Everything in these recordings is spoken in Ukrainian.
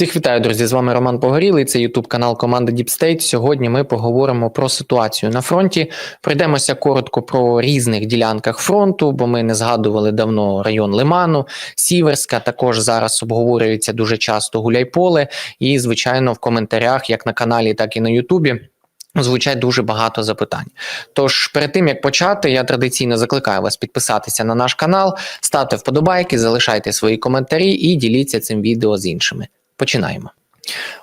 Всіх вітаю, друзі! З вами Роман Погорілий. Це Ютуб канал команди Deep State. Сьогодні ми поговоримо про ситуацію на фронті. Пройдемося коротко про різних ділянках фронту, бо ми не згадували давно район Лиману, Сіверська. Також зараз обговорюється дуже часто Гуляйполе. І, звичайно, в коментарях, як на каналі, так і на Ютубі. Звучать дуже багато запитань. Тож, перед тим як почати, я традиційно закликаю вас підписатися на наш канал, ставте вподобайки, залишайте свої коментарі і діліться цим відео з іншими. Починаємо.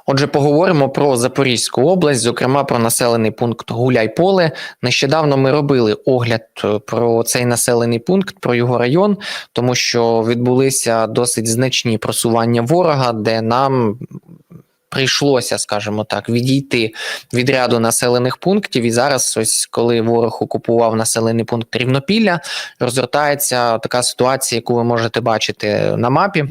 Отже, поговоримо про Запорізьку область, зокрема про населений пункт Гуляйполе. Нещодавно ми робили огляд е, про цей населений пункт, про його район, тому що відбулися досить значні просування ворога, де нам. Прийшлося, скажімо так, відійти від ряду населених пунктів, і зараз, ось коли ворог окупував населений пункт Рівнопілля, розгортається така ситуація, яку ви можете бачити на мапі.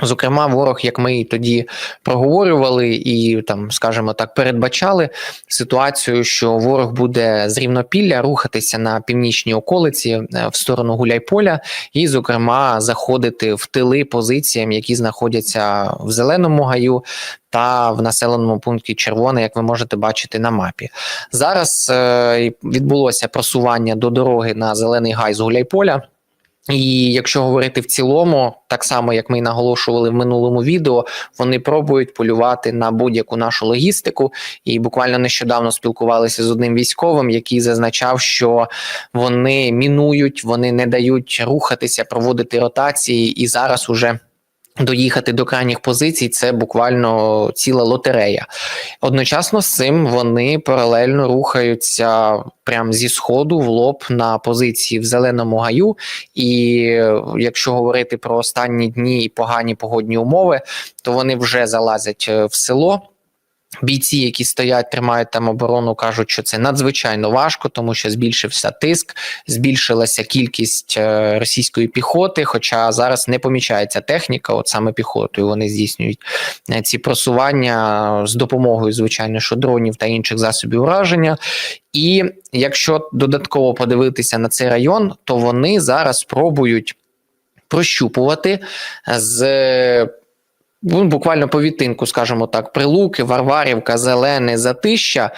Зокрема, ворог, як ми і тоді проговорювали і там, скажімо так, передбачали ситуацію, що ворог буде з рівнопілля рухатися на північній околиці е, в сторону Гуляйполя, і, зокрема, заходити в тили позиціям, які знаходяться в зеленому гаю. Та в населеному пункті червоне, як ви можете бачити на мапі, зараз е, відбулося просування до дороги на зелений гай з Гуляйполя. І якщо говорити в цілому, так само як ми і наголошували в минулому відео, вони пробують полювати на будь-яку нашу логістику. І буквально нещодавно спілкувалися з одним військовим, який зазначав, що вони мінують, вони не дають рухатися, проводити ротації, і зараз уже. Доїхати до крайніх позицій це буквально ціла лотерея. Одночасно з цим вони паралельно рухаються прямо зі сходу в лоб на позиції в зеленому гаю. І якщо говорити про останні дні і погані погодні умови, то вони вже залазять е, в село. Бійці, які стоять, тримають там оборону, кажуть, що це надзвичайно важко, тому що збільшився тиск, збільшилася кількість е, російської піхоти. Хоча зараз не помічається техніка, от саме піхотою вони здійснюють е, ці просування з допомогою, звичайно, що дронів та інших засобів ураження. І якщо додатково подивитися на цей район, то вони зараз спробують прощупувати з. Ну, буквально по відтинку, скажімо так, Прилуки, Варварівка, Зелене, Затища,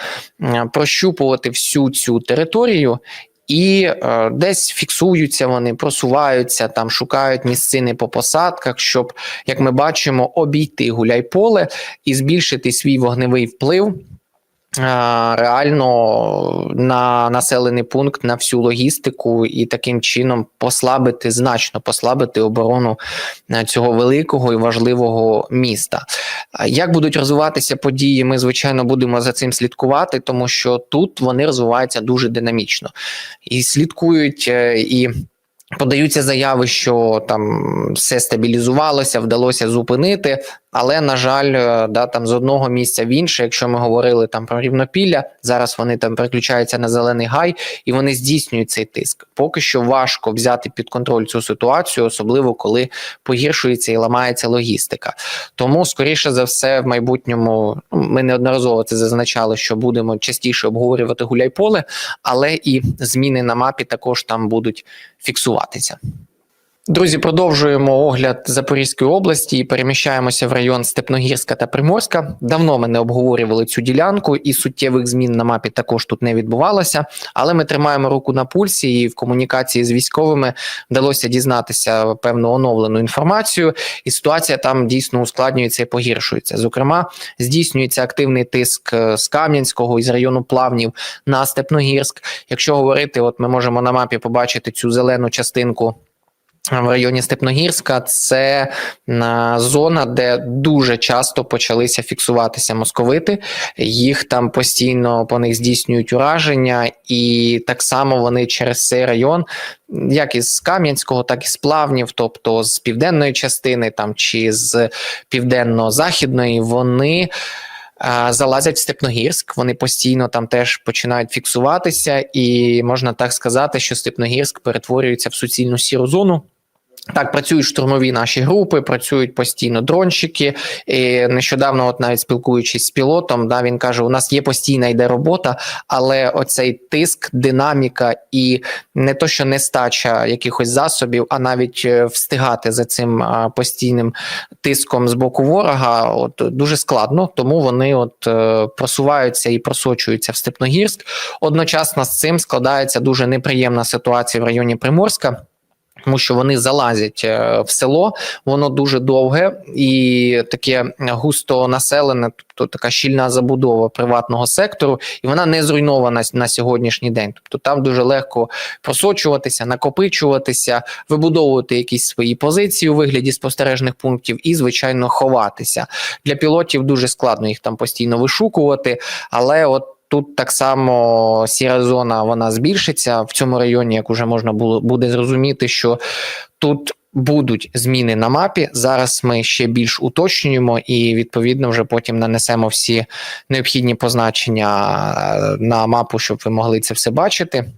прощупувати всю цю територію. І е, десь фіксуються вони, просуваються там, шукають місцини по посадках, щоб, як ми бачимо, обійти гуляйполе і збільшити свій вогневий вплив реально на населений пункт, на всю логістику і таким чином послабити значно послабити оборону е, цього великого і важливого міста. Як будуть розвиватися події, ми звичайно будемо за цим слідкувати, тому що тут вони розвиваються дуже динамічно і слідкують е, і. Подаються заяви, що там все стабілізувалося, вдалося зупинити. Але на жаль, е, да там з одного місця в інше, якщо ми говорили там про рівнопілля, зараз вони там переключаються на зелений гай і вони здійснюють цей тиск. Поки що важко взяти під контроль цю ситуацію, особливо коли погіршується і ламається логістика. Тому, скоріше за все, в майбутньому ну, ми неодноразово це зазначали, що будемо частіше обговорювати гуляйполе, але і зміни на мапі також там будуть фіксуватися. Друзі, продовжуємо огляд Запорізької області і переміщаємося в район Степногірська та Приморська. Давно ми не обговорювали цю ділянку, і суттєвих змін на мапі також тут не відбувалося. Але ми тримаємо руку на пульсі, і в комунікації з військовими вдалося дізнатися певну оновлену інформацію. І ситуація там дійсно ускладнюється і погіршується. Зокрема, здійснюється активний тиск е, з Кам'янського із району плавнів на Степногірськ. Якщо говорити, от ми можемо на мапі побачити цю зелену частинку в районі Степногірська. Це зона, де дуже часто почалися фіксуватися московити. Їх там постійно по них здійснюють ураження, і так само вони через цей район, як із Кам'янського, так і з Плавнів, тобто з південної частини там чи з південно-західної, вони. Залазять в Степногірськ, вони постійно там теж починають фіксуватися, і можна так сказати, що Степногірськ перетворюється в суцільну сіру зону Так, працюють штурмові наші групи, працюють постійно дронщики. І нещодавно, от навіть спілкуючись з пілотом, да, він каже: у нас є постійна йде робота, але оцей тиск, динаміка і не то, що нестача якихось засобів, а навіть е, встигати за цим постійним тиском з боку ворога, от дуже складно, тому вони от е, просуваються і просочуються в Степногірськ. Одночасно з цим складається дуже неприємна ситуація в районі Приморська. Тому що вони залазять е, в село, воно дуже довге і таке густо населене, тобто така щільна забудова приватного сектору, і вона не зруйнована на сьогоднішній день. Тобто там дуже легко просочуватися, накопичуватися, вибудовувати якісь свої позиції у вигляді спостережних пунктів і, звичайно, ховатися. Для пілотів дуже складно їх там постійно вишукувати, але от. Тут так само сіра зона вона збільшиться в цьому районі, як уже можна було буде зрозуміти, що тут будуть зміни на мапі. Зараз ми ще більш уточнюємо і відповідно вже потім нанесемо всі необхідні позначення на мапу, щоб ви могли це все бачити.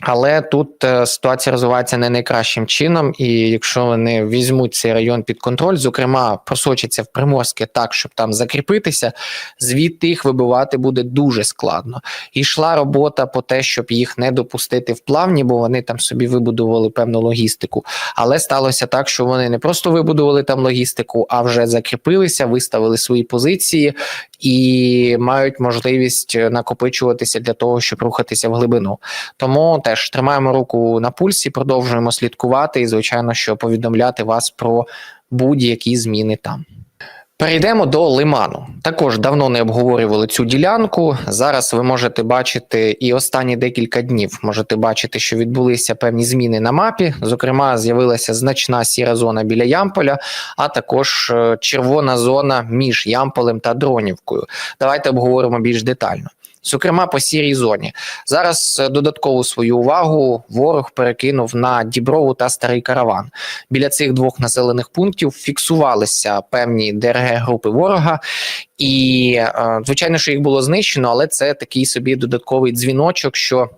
Але тут е, ситуація розвивається не найкращим чином, і якщо вони візьмуть цей район під контроль, зокрема просочаться в Приморське так, щоб там закріпитися, звідти їх вибивати буде дуже складно. І йшла робота по те, щоб їх не допустити в плавні, бо вони там собі вибудували певну логістику. Але сталося так, що вони не просто вибудували там логістику, а вже закріпилися, виставили свої позиції і мають можливість накопичуватися для того, щоб рухатися в глибину. Тому теж тримаємо руку на пульсі, продовжуємо слідкувати і, звичайно, що повідомляти вас про будь-які зміни там. Перейдемо до лиману. Також давно не обговорювали цю ділянку. Зараз ви можете бачити і останні декілька днів можете бачити, що відбулися певні зміни на мапі. Зокрема, з'явилася значна сіра зона біля Ямполя, а також е, червона зона між Ямполем та Дронівкою. Давайте обговоримо більш детально зокрема по сірій зоні. Зараз е, додаткову свою увагу ворог перекинув на Діброву та Старий Караван. Біля цих двох населених пунктів фіксувалися певні ДРГ групи ворога, і е, звичайно, що їх було знищено, але це такий собі додатковий дзвіночок. що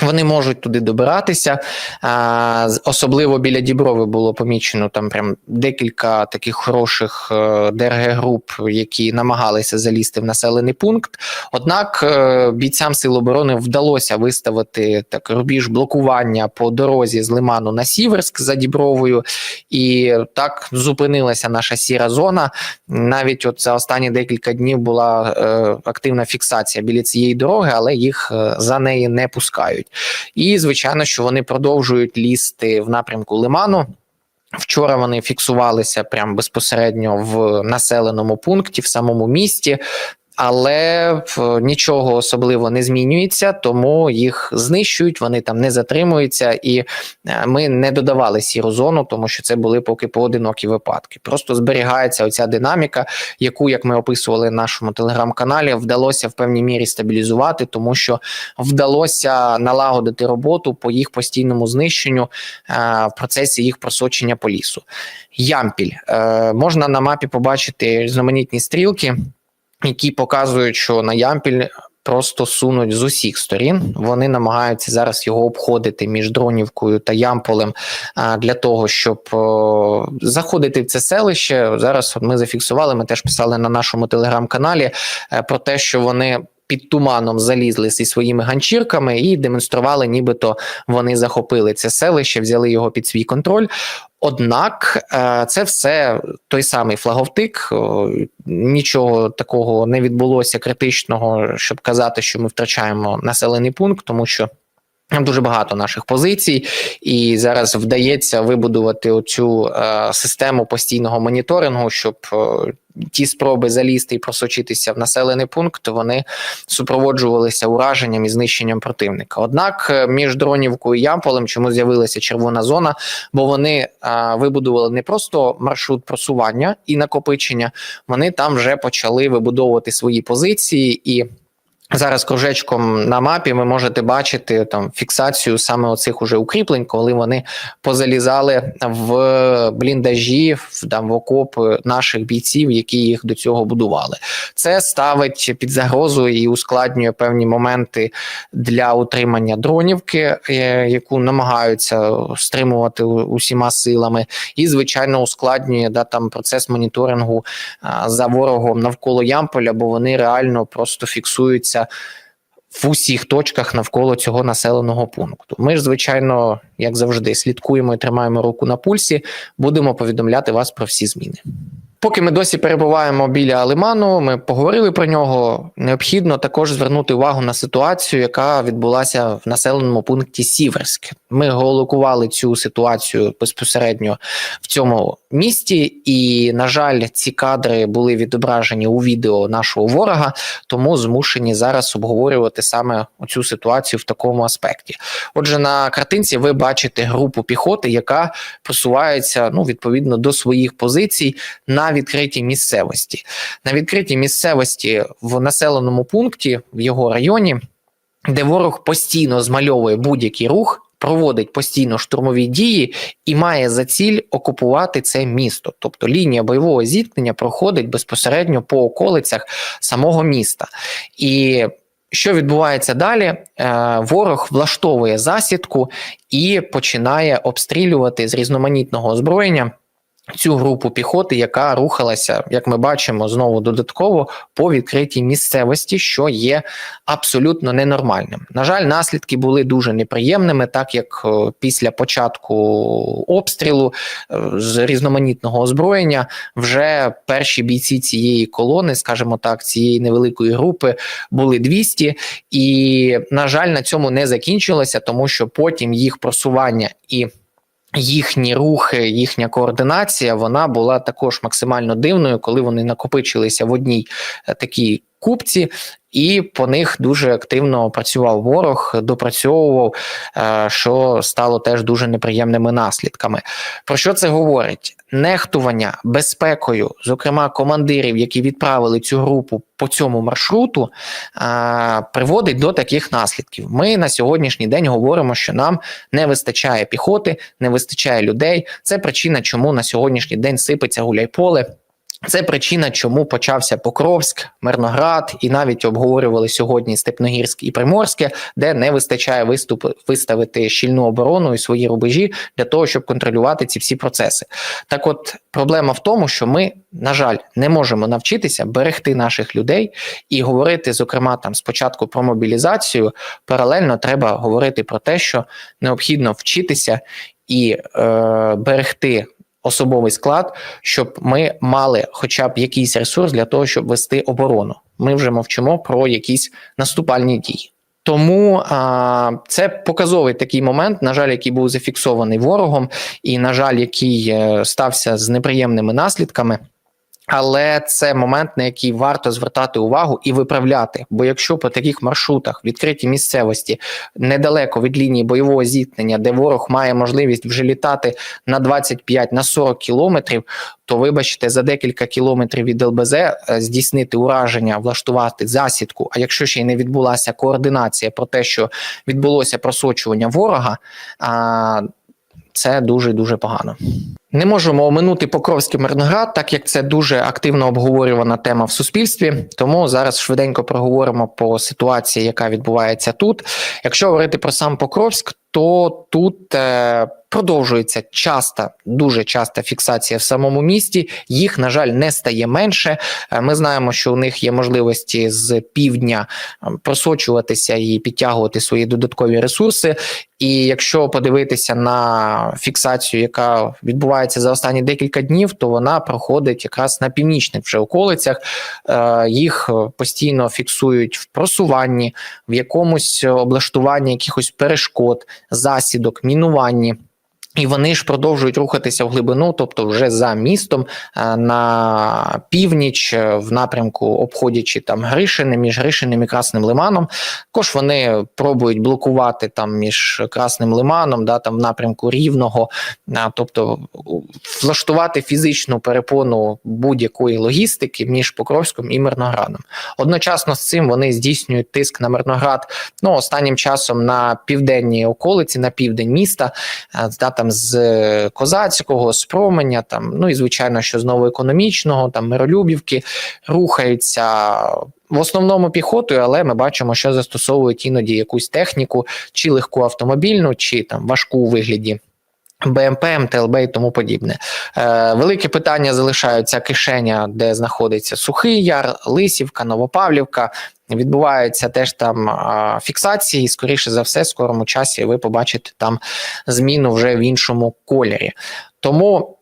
вони можуть туди добиратися, особливо біля Діброви було помічено там прям декілька таких хороших е, ДРГ груп, які намагалися залізти в населений пункт. Однак е, бійцям сил оборони вдалося виставити так рубіж блокування по дорозі з Лиману на Сіверськ за Дібровою, і так зупинилася наша сіра зона. Навіть от за останні декілька днів була е, активна фіксація біля цієї дороги, але їх за неї не пускають. І звичайно, що вони продовжують лізти в напрямку Лиману. Вчора вони фіксувалися прямо безпосередньо в населеному пункті, в самому місті але нічого особливо не змінюється, тому їх знищують, вони там не затримуються, і е, ми не додавали сіру зону, тому що це були поки поодинокі випадки. Просто зберігається оця динаміка, яку, як ми описували в нашому телеграм-каналі, вдалося в певній мірі стабілізувати, тому що вдалося налагодити роботу по їх постійному знищенню е, в процесі їх просочення по лісу. Ямпіль е, можна на мапі побачити різноманітні стрілки які показують, що на Ямпіль просто сунуть з усіх сторін. Вони намагаються зараз його обходити між Дронівкою та Ямполем для того, щоб заходити в це селище. Зараз ми зафіксували. Ми теж писали на нашому телеграм-каналі е, про те, що вони. Під туманом залізли зі своїми ганчірками і демонстрували, нібито вони захопили це селище, взяли його під свій контроль. Однак е, це все той самий флаговтик. Нічого такого не відбулося критичного, щоб казати, що ми втрачаємо населений пункт, тому що. Дуже багато наших позицій, і зараз вдається вибудувати оцю е, систему постійного моніторингу, щоб е, ті спроби залізти і просочитися в населений пункт, вони супроводжувалися ураженням і знищенням противника. Однак е, між Дронівкою і Ямполем чому з'явилася червона зона, бо вони е, вибудували не просто маршрут просування і накопичення, вони там вже почали вибудовувати свої позиції і. Зараз кружечком на мапі ви можете бачити там фіксацію саме оцих уже укріплень, коли вони позалізали в бліндажі, в там в окопи наших бійців, які їх до цього будували. Це ставить під загрозу і ускладнює певні моменти для утримання дронівки, е, яку намагаються стримувати усіма силами, і звичайно ускладнює да там процес моніторингу за ворогом навколо Ямполя, бо вони реально просто фіксуються в усіх точках навколо цього населеного пункту. Ми ж, звичайно, як завжди, слідкуємо і тримаємо руку на пульсі. Будемо повідомляти вас про всі зміни. Поки ми досі перебуваємо біля Лиману, ми поговорили про нього. Необхідно також звернути увагу на ситуацію, яка відбулася в населеному пункті Сіверськ. Ми голокували цю ситуацію безпосередньо в цьому місті, і на жаль, ці кадри були відображені у відео нашого ворога, тому змушені зараз обговорювати саме цю ситуацію в такому аспекті. Отже, на картинці ви бачите групу піхоти, яка просувається ну відповідно до своїх позицій на відкритій місцевості. На відкритій місцевості в населеному пункті в його районі, де ворог постійно змальовує будь-який рух. Проводить постійно штурмові дії і має за ціль окупувати це місто. Тобто лінія бойового зіткнення проходить безпосередньо по околицях самого міста. І що відбувається далі? Е, Ворог влаштовує засідку і починає обстрілювати з різноманітного озброєння цю групу піхоти, яка рухалася, як ми бачимо, знову додатково по відкритій місцевості, що є абсолютно ненормальним. На жаль, наслідки були дуже неприємними, так як е, після початку обстрілу е, з різноманітного озброєння вже перші бійці цієї колони, скажімо так, цієї невеликої групи були 200, і на жаль, на цьому не закінчилося, тому що потім їх просування і їхні рухи, їхня координація, вона була також максимально дивною, коли вони накопичилися в одній е, такій купці. І по них дуже активно працював ворог, допрацьовував, е, що стало теж дуже неприємними наслідками. Про що це говорить? Нехтування безпекою, зокрема командирів, які відправили цю групу по цьому маршруту, приводить до таких наслідків. Ми на сьогоднішній день говоримо, що нам не вистачає піхоти, не вистачає людей. Це причина, чому на сьогоднішній день сипеться гуляйполе. Це причина, чому почався Покровськ, Мирноград, і навіть обговорювали сьогодні Степногірськ і Приморське, де не вистачає виступ виставити щільну оборону і свої рубежі для того, щоб контролювати ці всі процеси. Так, от проблема в тому, що ми, на жаль, не можемо навчитися берегти наших людей і говорити, зокрема, там спочатку про мобілізацію. Паралельно треба говорити про те, що необхідно вчитися і е, берегти особовий склад, щоб ми мали хоча б якийсь ресурс для того, щоб вести оборону. Ми вже мовчимо про якісь наступальні дії. Тому а, це показовий такий момент, на жаль, який був зафіксований ворогом, і на жаль, який е, стався з неприємними наслідками. Але це момент, на який варто звертати увагу і виправляти. Бо якщо по таких маршрутах відкритій місцевості недалеко від лінії бойового зіткнення, де ворог має можливість вже літати на 25 на 40 кілометрів, то вибачте, за декілька кілометрів від ЛБЗ е, здійснити ураження, влаштувати засідку. А якщо ще й не відбулася координація про те, що відбулося просочування ворога, це дуже дуже погано. Не можемо оминути Покровський Мирноград, так як це дуже активно обговорювана тема в суспільстві. Тому зараз швиденько проговоримо по ситуації, яка відбувається тут. Якщо говорити про сам Покровськ, то тут е, продовжується часта, дуже часта фіксація в самому місті. Їх, на жаль, не стає менше. Е, Ми знаємо, що у них є можливості з півдня е, просочуватися і підтягувати свої додаткові ресурси. І якщо подивитися на фіксацію, яка відбувається за останні декілька днів, то вона проходить якраз на північних вже околицях. Е, Їх постійно фіксують в просуванні, в якомусь облаштуванні якихось перешкод, засідок, мінуванні. І вони ж продовжують рухатися в глибину, тобто вже за містом е, на північ, е, в напрямку, обходячи там Гришини, між Гришиним і Красним Лиманом. Також вони пробують блокувати там між Красним Лиманом, да, там в напрямку Рівного, тобто влаштувати фізичну перепону будь-якої логістики між Покровськом і Мирноградом. Одночасно з цим вони здійснюють тиск на Мирноград. Ну останнім часом на південній околиці, на південь міста. е, Да, там з Козацького, з там, ну і звичайно, що з новоекономічного, там Миролюбівки рухаються в основному піхотою, але ми бачимо, що застосовують іноді якусь техніку, чи легку автомобільну, чи там важку у вигляді. БМП, МТЛБ і тому подібне. Е, велике питання залишаються кишеня, де знаходиться Сухий Яр, Лисівка, Новопавлівка. Відбуваються теж там фіксації, і, скоріше за все, в скорому часі ви побачите там зміну вже в іншому кольорі. Тому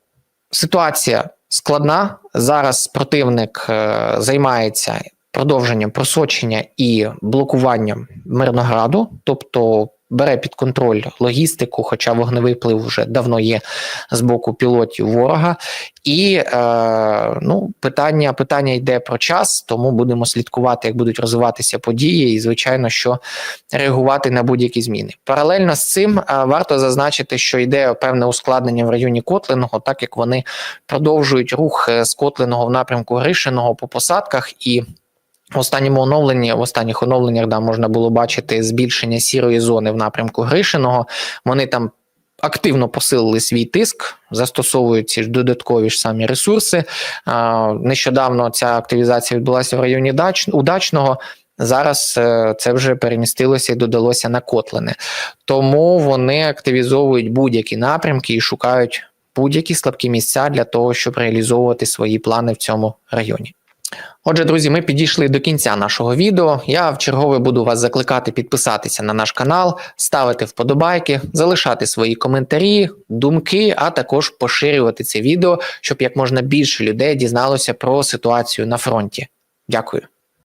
ситуація складна. Зараз противник е, займається продовженням просочення і блокуванням Мирнограду, тобто бере під контроль логістику, хоча вогневий вплив вже давно є з боку пілотів ворога. І е, ну, питання, питання йде про час, тому будемо слідкувати, як будуть розвиватися події, і звичайно, що реагувати на будь-які зміни. Паралельно з цим е, варто зазначити, що йде певне ускладнення в районі Котлиного, так як вони продовжують рух е, з Котлиного в напрямку Гришиного по посадках і. Останньому оновленні, в останніх оновленнях да, можна було бачити збільшення сірої зони в напрямку Гришиного. Вони там активно посилили свій тиск, застосовують ці додаткові ж самі ресурси. А, Нещодавно ця активізація відбулася в районі Дач, Удачного. Зараз е, це вже перемістилося і додалося на Котлини. Тому вони активізовують будь-які напрямки і шукають будь-які слабкі місця для того, щоб реалізовувати свої плани в цьому районі. Отже, друзі, ми підійшли до кінця нашого відео. Я в чергове буду вас закликати підписатися на наш канал, ставити вподобайки, залишати свої коментарі, думки, а також поширювати це відео, щоб як можна більше людей дізналося про ситуацію на фронті. Дякую.